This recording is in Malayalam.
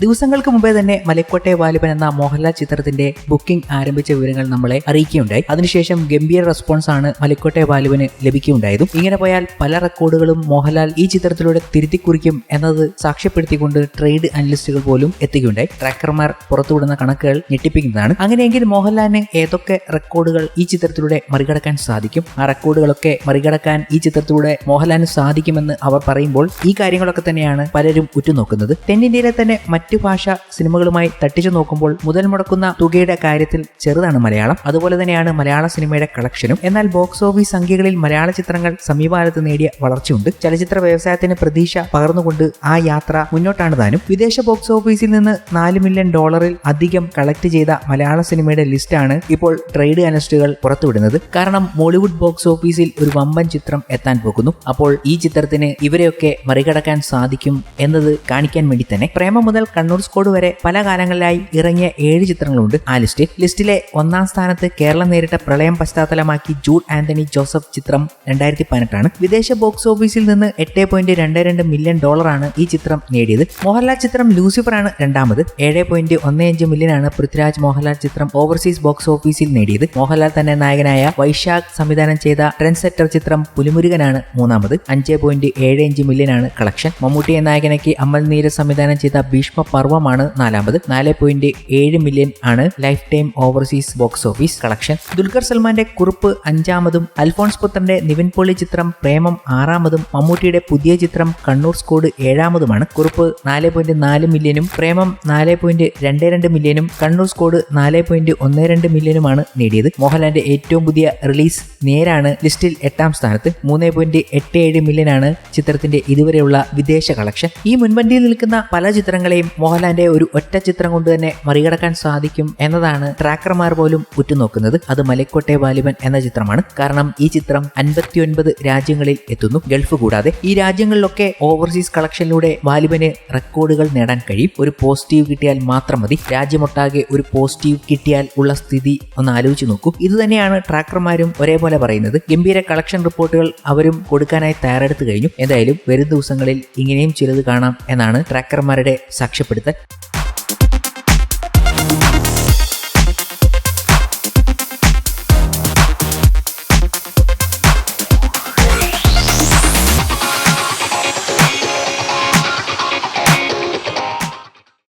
ദിവസങ്ങൾക്ക് മുമ്പേ തന്നെ മലക്കോട്ടെ വാലിബൻ എന്ന മോഹൻലാൽ ചിത്രത്തിന്റെ ബുക്കിംഗ് ആരംഭിച്ച വിവരങ്ങൾ നമ്മളെ അറിയിക്കുകയുണ്ടായി. അതിനുശേഷം ഗംഭീര റെസ്പോൺസ് ആണ് മലക്കോട്ടെ വാലിബന് ലഭിക്കുകയുണ്ടായതും. ഇങ്ങനെ പോയാൽ പല റെക്കോർഡുകളും മോഹൻലാൽ ഈ ചിത്രത്തിലൂടെ തിരുത്തിക്കുറിക്കും എന്നത് സാക്ഷ്യപ്പെടുത്തിക്കൊണ്ട് ട്രേഡ് അനലിസ്റ്റുകൾ പോലും എത്തുകയുണ്ടായി. ട്രാക്കർമാർ പുറത്തുവിടുന്ന കണക്കുകൾ ഞെട്ടിപ്പിക്കുന്നതാണ്. അങ്ങനെയെങ്കിൽ മോഹൻലാലിന് ഏതൊക്കെ റെക്കോർഡുകൾ ഈ ചിത്രത്തിലൂടെ മറികടക്കാൻ സാധിക്കും? ആ റെക്കോർഡുകളൊക്കെ മറികടക്കാൻ ഈ ചിത്രത്തിലൂടെ മോഹൻലാലിന് സാധിക്കുമെന്ന് അവർ പറയുമ്പോൾ ഈ കാര്യങ്ങളൊക്കെ തന്നെയാണ് പലരും ഉറ്റുനോക്കുന്നത്. തെന്നിന്ത്യയിലെ തന്നെ ഭാഷ സിനിമകളുമായി തട്ടിച്ചു നോക്കുമ്പോൾ മുതൽ മുടക്കുന്ന തുകയുടെ കാര്യത്തിൽ ചെറുതാണ് മലയാളം. അതുപോലെ തന്നെയാണ് മലയാള സിനിമയുടെ കളക്ഷനും. എന്നാൽ ബോക്സ് ഓഫീസ് സംഖ്യകളിൽ മലയാള ചിത്രങ്ങൾ സമീപകാലത്ത് നേടിയ വളർച്ചയുണ്ട്. ചലച്ചിത്ര വ്യവസായത്തിന് പ്രതീക്ഷ പകർന്നുകൊണ്ട് ആ യാത്ര മുന്നോട്ടാണ് താനും. വിദേശ ബോക്സ് ഓഫീസിൽ നിന്ന് നാല് മില്യൺ ഡോളറിൽ അധികം കളക്ട് ചെയ്ത മലയാള സിനിമയുടെ ലിസ്റ്റാണ് ഇപ്പോൾ ട്രേഡ് അനലിസ്റ്റുകൾ പുറത്തുവിടുന്നത്. കാരണം മോളിവുഡ് ബോക്സ് ഓഫീസിൽ ഒരു വമ്പൻ ചിത്രം എത്താൻ പോകുന്നു. അപ്പോൾ ഈ ചിത്രത്തിന് ഇവരെയൊക്കെ മറികടക്കാൻ സാധിക്കും എന്നത് കാണിക്കാൻ വേണ്ടി തന്നെ. പ്രേമം മുതൽ കണ്ണൂർ സ്കോഡ് വരെ പല കാലങ്ങളിലായി ഇറങ്ങിയ ഏഴ് ചിത്രങ്ങളുണ്ട്. ആ ലിസ്റ്റിൽ ലിസ്റ്റിലെ ഒന്നാം സ്ഥാനത്ത് കേരളം നേരിട്ട പ്രളയം പശ്ചാത്തലമാക്കി ജൂഡ് ആന്റണി ജോസഫ് ചിത്രം രണ്ടായിരത്തി പതിനെട്ടാണ് വിദേശ ബോക്സ് ഓഫീസിൽ നിന്ന് എട്ട് പോയിന്റ് രണ്ട് രണ്ട് മില്യൺ ഡോളറാണ് ഈ ചിത്രം നേടിയത്. മോഹൻലാൽ ചിത്രം ലൂസിഫർ ആണ് രണ്ടാമത്. ഏഴ് പോയിന്റ് ഒന്ന് അഞ്ച് മില്യൺ ആണ് പൃഥ്വിരാജ് മോഹൻലാൽ ചിത്രം ഓവർസീസ് ബോക്സ് ഓഫീസിൽ നേടിയത്. മോഹൻലാൽ തന്നെ നായകനായ വൈശാഖ് സംവിധാനം ചെയ്ത ട്രെൻസെറ്റർ ചിത്രം പുലിമുരുകനാണ് മൂന്നാമത്. അഞ്ച് പോയിന്റ് ഏഴ് അഞ്ച് മില്യൺ ആണ് കളക്ഷൻ. മമ്മൂട്ടിയെ നായകനാക്കി അമൽ നീര സംവിധാനം ചെയ്ത ഭീഷ്മ പർവമാണ് നാലാമത്. നാല് പോയിന്റ് ഏഴ് മില്യൺ ആണ് lifetime overseas box office collection Dulquer സൽമാന്റെ കുറിപ്പ് അഞ്ചാമതും അൽഫോൺസ് പുത്രന്റെ നിവിൻ പോളി ചിത്രം പ്രേമം ആറാമതും മമ്മൂട്ടിയുടെ പുതിയ ചിത്രം കണ്ണൂർ സ്കോഡ് ഏഴാമതുമാണ്. കുറിപ്പ് നാല് പോയിന്റ് നാല് മില്യനും പ്രേമം നാല് പോയിന്റ് രണ്ട് രണ്ട് മില്യനും കണ്ണൂർ സ്കോഡ് നാല് പോയിന്റ് ഒന്ന് രണ്ട് മില്യനുമാണ് നേടിയത്. മോഹൻലാലിന്റെ ഏറ്റവും പുതിയ റിലീസ് നേരാണ് ലിസ്റ്റിൽ എട്ടാം സ്ഥാനത്ത്. മൂന്ന് പോയിന്റ് എട്ട് ഏഴ് മില്യനാണ് ചിത്രത്തിന്റെ ഇതുവരെയുള്ള വിദേശ കളക്ഷൻ ഈ മുൻപന്തിയിൽ നിൽക്കുന്ന പല ചിത്രങ്ങളെയും മോഹൻലാലിന്റെ ഒരു ഒറ്റ ചിത്രം കൊണ്ട് തന്നെ മറികടക്കാൻ സാധിക്കും എന്നതാണ് ട്രാക്കർമാർ പോലും ഉറ്റുനോക്കുന്നത്. അത് മലക്കോട്ടെ വാലിബൻ എന്ന ചിത്രമാണ്. കാരണം ഈ ചിത്രം അൻപത്തിയൊൻപത് രാജ്യങ്ങളിൽ എത്തുന്നു. ഗൾഫ് കൂടാതെ ഈ രാജ്യങ്ങളിലൊക്കെ ഓവർസീസ് കളക്ഷനിലൂടെ വാലിബന് റെക്കോർഡുകൾ നേടാൻ കഴിയും. ഒരു പോസിറ്റീവ് കിട്ടിയാൽ മാത്രം മതി. രാജ്യമൊട്ടാകെ ഒരു പോസിറ്റീവ് കിട്ടിയാൽ ഉള്ള സ്ഥിതി ഒന്ന് ആലോചിച്ച് നോക്കൂ. ഇത് തന്നെയാണ് ട്രാക്കർമാരും ഒരേപോലെ പറയുന്നത്. ഗംഭീര കളക്ഷൻ റിപ്പോർട്ടുകൾ അവരും കൊടുക്കാനായി തയ്യാറെടുത്തു കഴിഞ്ഞു. എന്തായാലും വരും ദിവസങ്ങളിൽ ഇങ്ങനെയും ചിലത് കാണാം എന്നാണ് ട്രാക്കർമാരുടെ സാക്ഷ്യപ്പെടുത്തൽ